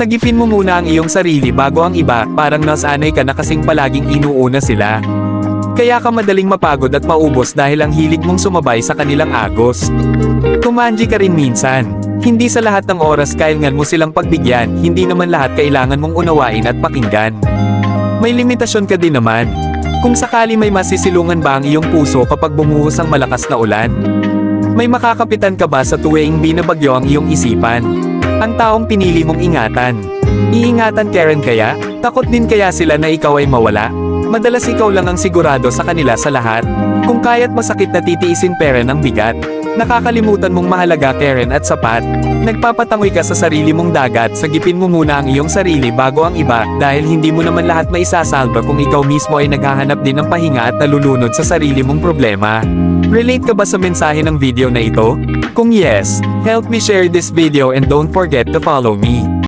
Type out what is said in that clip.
Sagipin mo muna ang iyong sarili bago ang iba, parang nasanay ka na kasing palaging inuuna sila. Kaya ka madaling mapagod at maubos dahil ang hilig mong sumabay sa kanilang agos. Kumanji ka rin minsan. Hindi sa lahat ng oras kailangan mo silang pagbigyan, hindi naman lahat kailangan mong unawain at pakinggan. May limitasyon ka din naman. Kung sakali may masisilungan ba ang iyong puso kapag bumuhos ang malakas na ulan? May makakapitan ka ba sa tuwing binabagyo ang iyong isipan? Ang taong pinili mong ingatan. Iingatan Karen kaya? Takot din kaya sila na ikaw ay mawala? Madalas ikaw lang ang sigurado sa kanila sa lahat. Kung kaya't masakit na titiisin pera ng bigat. Nakakalimutan mong mahalaga Karen at sapat. Nagpapatangoy ka sa sarili mong dagat, sagipin mo muna ang iyong sarili bago ang iba, dahil hindi mo naman lahat maisasalba kung ikaw mismo ay naghahanap din ng pahinga at nalulunod sa sarili mong problema. Relate ka ba sa mensahe ng video na ito? Kung yes, help me share this video and don't forget to follow me.